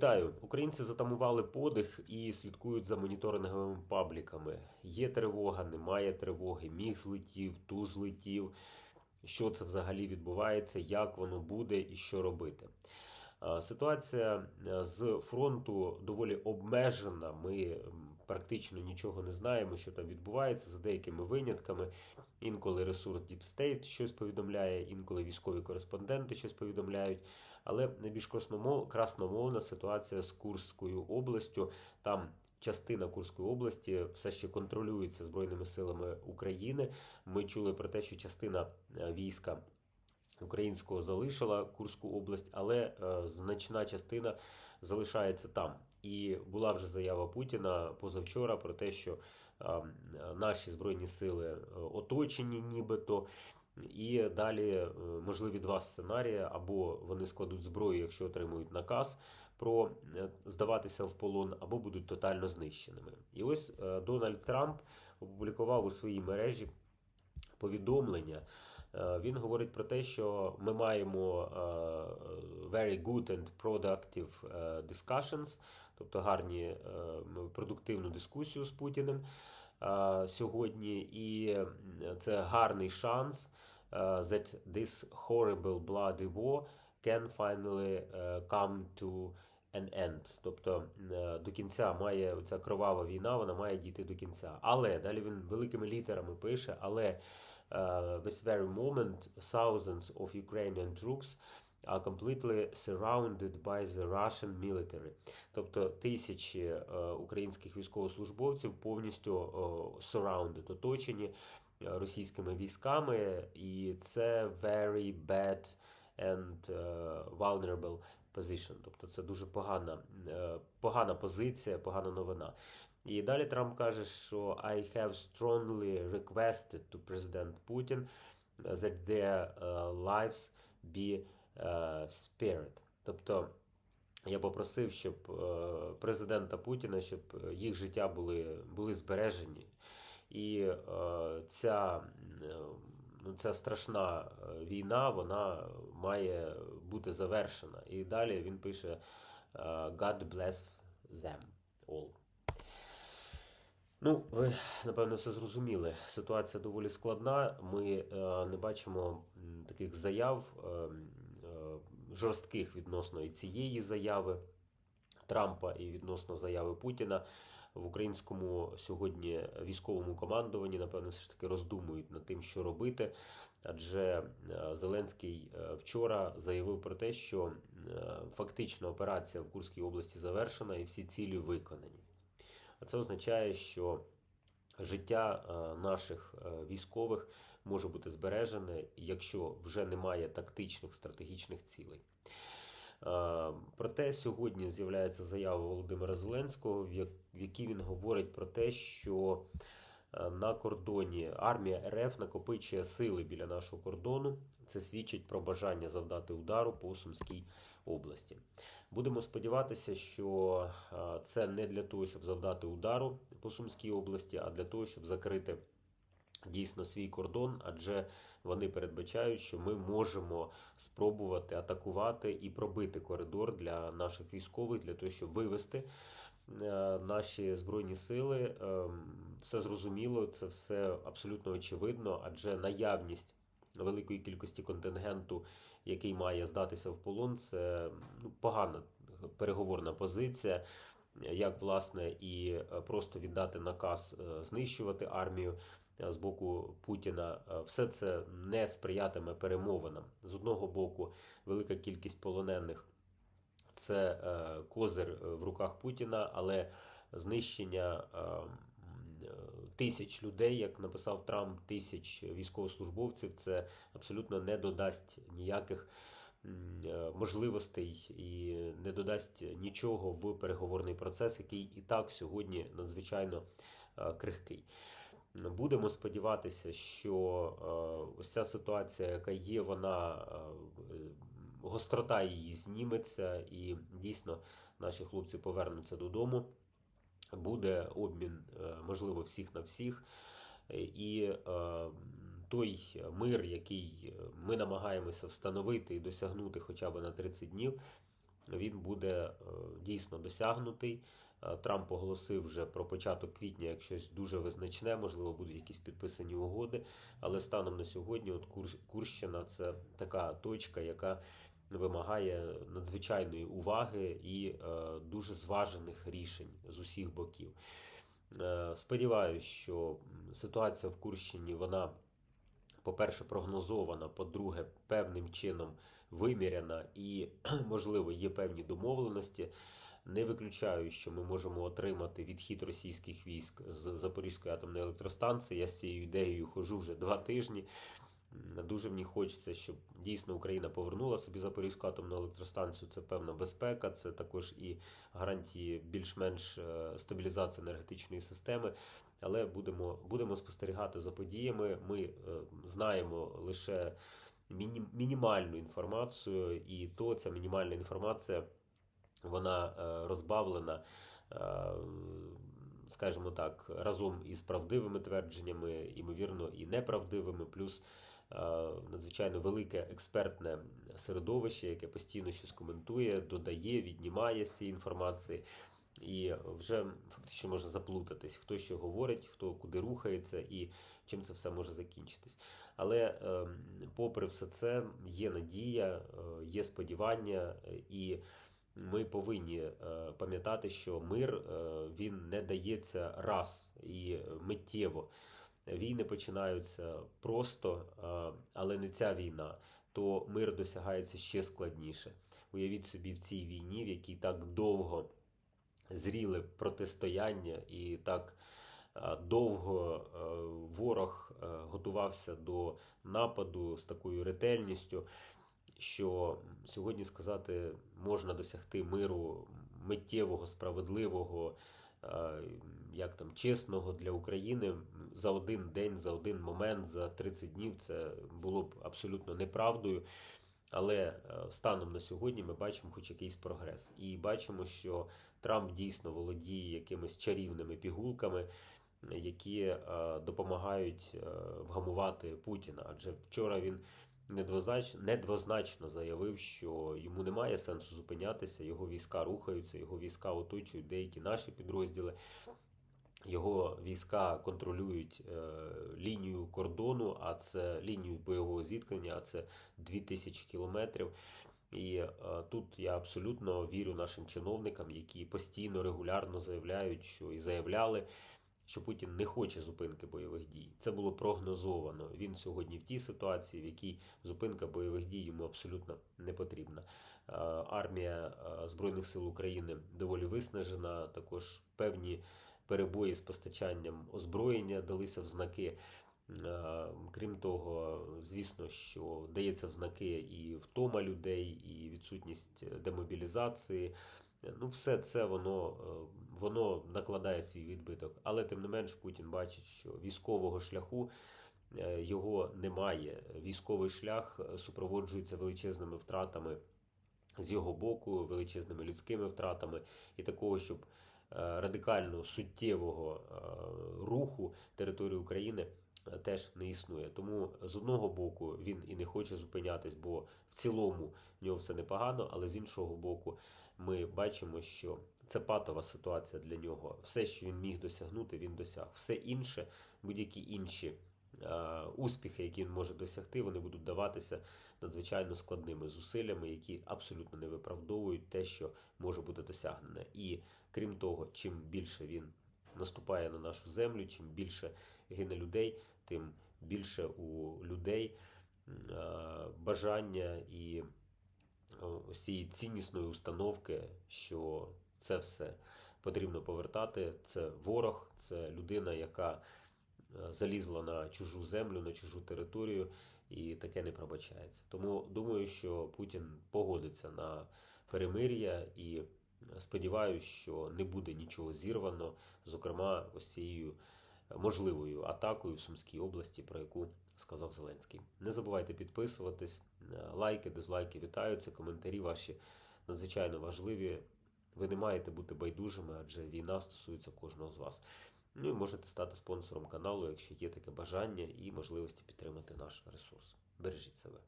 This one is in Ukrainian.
Вітаю! Українці затамували подих і слідкують за моніторинговими пабліками. Є тривога, немає тривоги, міг злетів, ту злетів. Що це взагалі відбувається, як воно буде і що робити. Ситуація е, з фронту доволі обмежена. Ми практично нічого не знаємо, що там відбувається, за деякими винятками. Інколи ресурс Deep State щось повідомляє, інколи військові кореспонденти щось повідомляють. Але найбільш красномовна ситуація з Курською областю. Там частина Курської області все ще контролюється Збройними силами України. Ми чули про те, що частина е, війська українського залишила Курську область, але е, значна частина залишається там. І була вже заява Путіна позавчора про те, що наші збройні сили е, оточені, нібито. І далі е, можливі два сценарії: або вони складуть зброю, якщо отримують наказ про е, здаватися в полон, або будуть тотально знищеними. І ось Дональд Трамп опублікував у своїй мережі повідомлення. Е, Він говорить про те, що ми маємо е, very good and productive е, discussions, тобто гарні продуктивну дискусію з Путіним сьогодні, і це гарний шанс that this horrible bloody war can finally come to an end. Тобто до кінця має ця кровава війна, вона має дійти до кінця. Але далі він великими літерами пише, але uh, this very moment, thousands of Ukrainian troops are completely surrounded by the Russian military. Тобто тисячі е, українських військовослужбовців повністю е, surrounded, оточені е, російськими військами, і це very bad and е, vulnerable position. Тобто це дуже погана, е, погана позиція, погана новина. І далі Трамп каже, що I have strongly requested to President Putin that their uh, lives be uh, spared. Тобто я попросив, щоб е, президента Путіна, щоб їх життя були, були збережені. І е, ця, е, ну, ця страшна е, війна вона має бути завершена. І далі він пише е, God bless them all. Ну, ви напевно все зрозуміли. Ситуація доволі складна. Ми е, не бачимо таких заяв е, е, жорстких відносно і цієї заяви Трампа і відносно заяви Путіна. В українському сьогодні військовому командуванні, напевно, все ж таки роздумують над тим, що робити. Адже Зеленський вчора заявив про те, що фактично операція в Курській області завершена і всі цілі виконані. А це означає, що життя е, наших е, військових може бути збережене, якщо вже немає тактичних стратегічних цілей. Е, Проте сьогодні з'являється заява Володимира Зеленського, в якій він говорить про те, що на кордоні армія РФ накопичує сили біля нашого кордону. Це свідчить про бажання завдати удару по Сумській області. Будемо сподіватися, що е, це не для того, щоб завдати удару по Сумській області, а для того, щоб закрити дійсно свій кордон, адже вони передбачають, що ми можемо спробувати атакувати і пробити коридор для наших військових, для того, щоб вивести е, наші збройні сили. Ем, Все зрозуміло, це все абсолютно очевидно, адже наявність великої кількості контингенту, який має здатися в полон, це ну, погана переговорна позиція. Як власне і е, просто віддати наказ е, знищувати армію е, з боку Путіна, все це не сприятиме перемовинам. З одного боку, велика кількість полонених це козир в руках Путіна, але знищення тисяч людей, як написав Трамп, тисяч військовослужбовців, це абсолютно не додасть ніяких можливостей і не додасть нічого в переговорний процес, який і так сьогодні надзвичайно е, крихкий. Будемо сподіватися, що е, ось ця ситуація, яка є, вона е, гострота її зніметься, і дійсно наші хлопці повернуться додому. Буде обмін, е, можливо, всіх на всіх. Е, І е, той мир, який ми намагаємося встановити і досягнути хоча б на 30 днів, він буде е, дійсно досягнутий. Е, Трамп оголосив вже про початок квітня як щось дуже визначне, можливо, будуть якісь підписані угоди. Але станом на сьогодні, от Курщина це така точка, яка вимагає надзвичайної уваги і е, дуже зважених рішень з усіх боків. Е, Сподіваюсь, що ситуація в Курщині вона, по-перше, прогнозована, по-друге, певним чином виміряна і, можливо, є певні домовленості. Не виключаю, що ми можемо отримати відхід російських військ з Запорізької атомної електростанції. Я з цією ідеєю хожу вже два тижні. Дуже мені хочеться, щоб дійсно Україна повернула собі Запорізьку атомну електростанцію. Це певна безпека, це також і гарантії більш-менш е, стабілізації енергетичної системи. Але будемо, будемо спостерігати за подіями. Ми е, знаємо лише міні, мінімальну інформацію, і то ця мінімальна інформація вона е, розбавлена, е, скажімо так, разом із правдивими твердженнями, ймовірно, і неправдивими, плюс надзвичайно велике експертне середовище, яке постійно щось коментує, додає, віднімає з цієї інформації. І вже фактично можна заплутатись, хто що говорить, хто куди рухається і чим це все може закінчитись. Але е, попри все це, є надія, е, є сподівання, е, і ми повинні е, пам'ятати, що мир е, він не дається раз і миттєво. Війни починаються просто, але не ця війна. То мир досягається ще складніше. Уявіть собі в цій війні, в якій так довго зріле протистояння, і так довго ворог готувався до нападу з такою ретельністю, що сьогодні сказати можна досягти миру миттєвого, справедливого, як там чесного для України за один день, за один момент, за 30 днів. Це було б абсолютно неправдою. Але е, станом на сьогодні ми бачимо хоч якийсь прогрес. І бачимо, що Трамп дійсно володіє якимись чарівними пігулками, е, які е, допомагають е, вгамувати Путіна. Адже вчора він недвозначно заявив, що йому немає сенсу зупинятися, його війська рухаються, його війська оточують деякі наші підрозділи. Його війська контролюють е, лінію кордону, а це лінію бойового зіткнення, а це 2000 кілометрів. І е, тут я абсолютно вірю нашим чиновникам, які постійно регулярно заявляють, що і заявляли, що Путін не хоче зупинки бойових дій. Це було прогнозовано. Він сьогодні в тій ситуації, в якій зупинка бойових дій йому абсолютно не потрібна. Е, Армія е, Збройних сил України доволі виснажена. Також певні перебої з постачанням озброєння далися в знаки. Е, Крім того, звісно, що дається в знаки і втома людей, і відсутність демобілізації. Ну, все це воно, е, воно накладає свій відбиток. Але тим не менш Путін бачить, що військового шляху е, його немає. Військовий шлях е, супроводжується величезними втратами з його боку, величезними людськими втратами, і такого, щоб радикально суттєвого руху території України теж не існує. Тому з одного боку він і не хоче зупинятись, бо в цілому в нього все непогано, але з іншого боку, ми бачимо, що це патова ситуація для нього. Все, що він міг досягнути, він досяг. Все інше, будь-які інші е, успіхи, які він може досягти, вони будуть даватися надзвичайно складними зусиллями, які абсолютно не виправдовують те, що може бути досягнене. І крім того, чим більше він наступає на нашу землю, чим більше гине людей, тим більше у людей е, бажання і е, ось цієї ціннісної установки, що це все потрібно повертати. Це ворог, це людина, яка е, залізла на чужу землю, на чужу територію, і таке не пробачається. Тому думаю, що Путін погодиться на перемир'я і сподіваюся, що не буде нічого зірвано, зокрема, ось цією можливою атакою в Сумській області, про яку сказав Зеленський. Не забувайте підписуватись, лайки, дизлайки вітаються, коментарі ваші надзвичайно важливі. Ви не маєте бути байдужими, адже війна стосується кожного з вас. Ну і можете стати спонсором каналу, якщо є таке бажання і можливості підтримати наш ресурс. Бережіть себе.